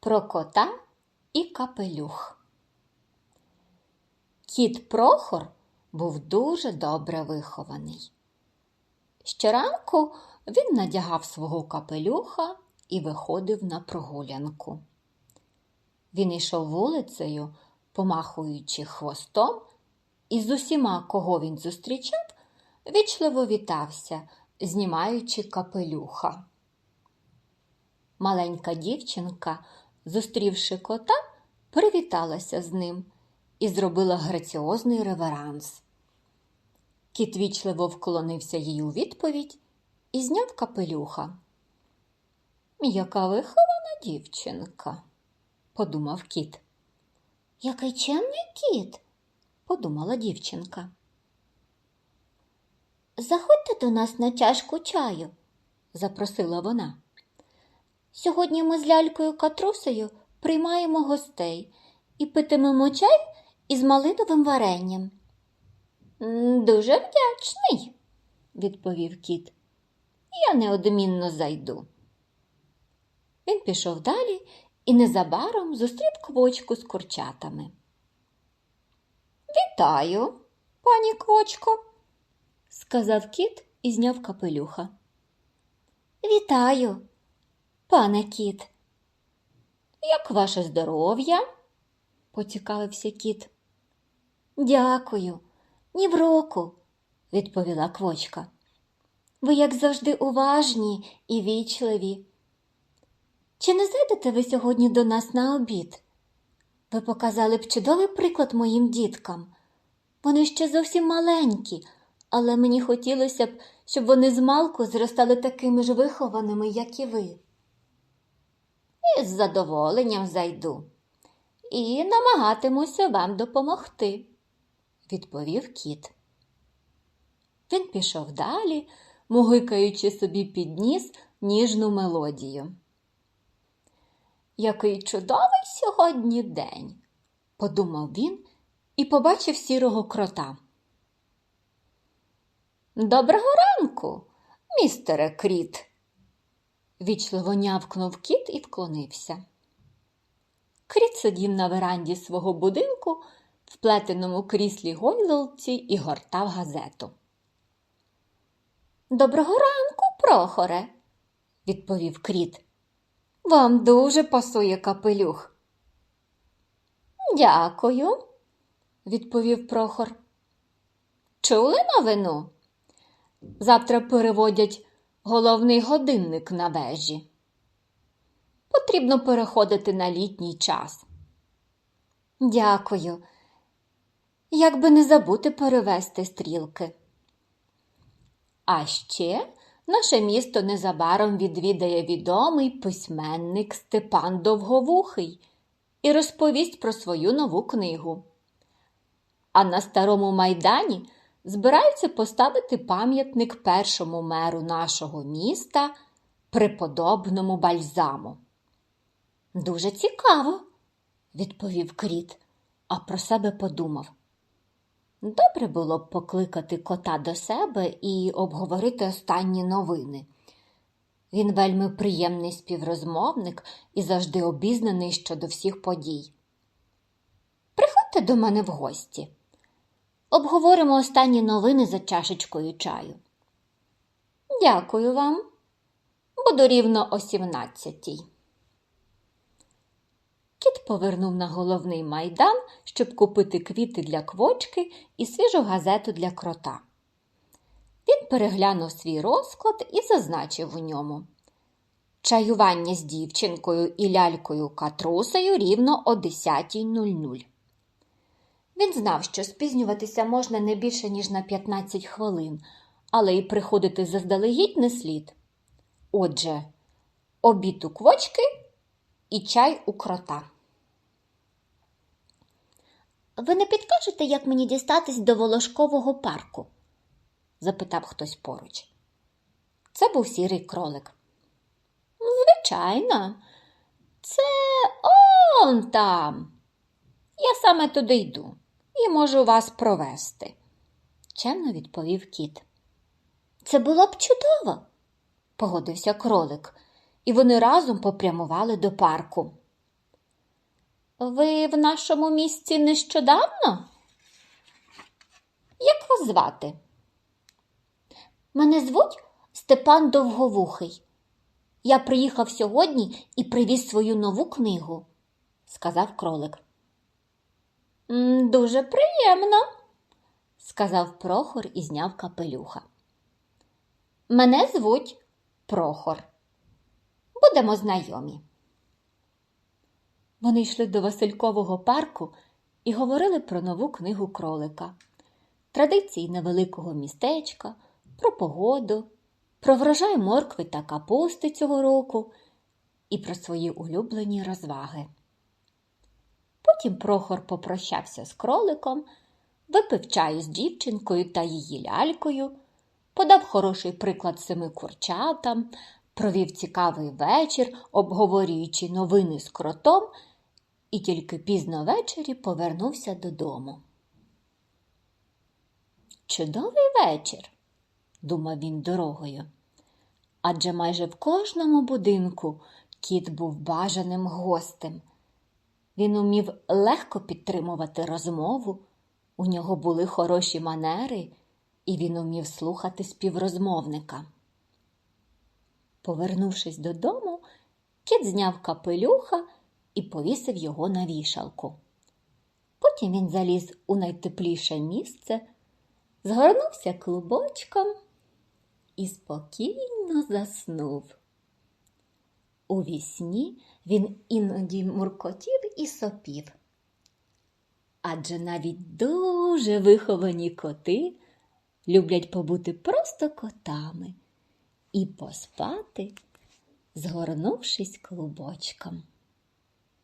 про кота і капелюх. Кіт Прохор був дуже добре вихований. Щоранку він надягав свого капелюха і виходив на прогулянку. Він йшов вулицею, помахуючи хвостом, і з усіма, кого він зустрічав, вічливо вітався, знімаючи капелюха. Маленька дівчинка, зустрівши кота, привіталася з ним і зробила граціозний реверанс. Кіт вічливо вклонився їй у відповідь і зняв капелюха. Яка вихована дівчинка, подумав кіт. Який чемний кіт, подумала дівчинка. Заходьте до нас на чашку чаю, запросила вона. Сьогодні ми з лялькою Катрусею приймаємо гостей і питимемо чай із малиновим варенням. Дуже вдячний, відповів кіт. Я неодмінно зайду. Він пішов далі і незабаром зустрів квочку з курчатами. Вітаю, пані квочко, сказав кіт і зняв капелюха. Вітаю, пане кіт. Як ваше здоров'я? поцікавився кіт. Дякую, ні в року, відповіла квочка. Ви, як завжди, уважні і вічливі. Чи не зайдете ви сьогодні до нас на обід? Ви показали б чудовий приклад моїм діткам. Вони ще зовсім маленькі, але мені хотілося б, щоб вони змалку зростали такими ж вихованими, як і ви. І з задоволенням зайду і намагатимуся вам допомогти, відповів кіт. Він пішов далі, мугикаючи собі під ніс ніжну мелодію. Який чудовий сьогодні день, подумав він і побачив сірого крота. Доброго ранку, містере кріт, вічливо нявкнув кіт і вклонився. Кріт сидів на веранді свого будинку в плетеному кріслі гойлолці і гортав газету. Доброго ранку, Прохоре, відповів кріт. Вам дуже пасує капелюх. Дякую, відповів Прохор. Чули новину? Завтра переводять головний годинник на вежі. Потрібно переходити на літній час. Дякую. Як би не забути перевести стрілки. А ще наше місто незабаром відвідає відомий письменник Степан Довговухий і розповість про свою нову книгу. А на старому майдані збираються поставити пам'ятник першому меру нашого міста, преподобному бальзаму. Дуже цікаво, відповів кріт, а про себе подумав. Добре було б покликати кота до себе і обговорити останні новини. Він вельми приємний співрозмовник і завжди обізнаний щодо всіх подій. Приходьте до мене в гості. Обговоримо останні новини за чашечкою чаю. Дякую вам. Буду рівно о сімнадцятій. Кіт повернув на головний майдан, щоб купити квіти для квочки і свіжу газету для крота. Він переглянув свій розклад і зазначив у ньому чаювання з дівчинкою і лялькою катрусею рівно о 10.00. Він знав, що спізнюватися можна не більше, ніж на 15 хвилин, але й приходити заздалегідь не слід. Отже, обід у квочки і чай у крота. Ви не підкажете, як мені дістатись до Волошкового парку? запитав хтось поруч. Це був сірий кролик. Звичайно, це он там. Я саме туди йду і можу вас провести, чемно відповів кіт. Це було б чудово, погодився кролик, і вони разом попрямували до парку. Ви в нашому місті нещодавно? Як вас звати? Мене звуть Степан Довговухий. Я приїхав сьогодні і привіз свою нову книгу, сказав кролик. «М, Дуже приємно, сказав Прохор і зняв капелюха. Мене звуть Прохор. Будемо знайомі. Вони йшли до Василькового парку і говорили про нову книгу кролика, традиції невеликого містечка, про погоду, про врожай моркви та капусти цього року і про свої улюблені розваги. Потім Прохор попрощався з кроликом, випив чаю з дівчинкою та її лялькою, подав хороший приклад семи курчатам, провів цікавий вечір, обговорюючи новини з кротом, і тільки пізно ввечері повернувся додому. Чудовий вечір, думав він дорогою. Адже майже в кожному будинку кіт був бажаним гостем. Він умів легко підтримувати розмову, у нього були хороші манери, і він умів слухати співрозмовника. Повернувшись додому, кіт зняв капелюха і повісив його на вішалку. Потім він заліз у найтепліше місце, згорнувся клубочком і спокійно заснув. У вісні він іноді муркотів і сопів. Адже навіть дуже виховані коти люблять побути просто котами і поспати, згорнувшись клубочком.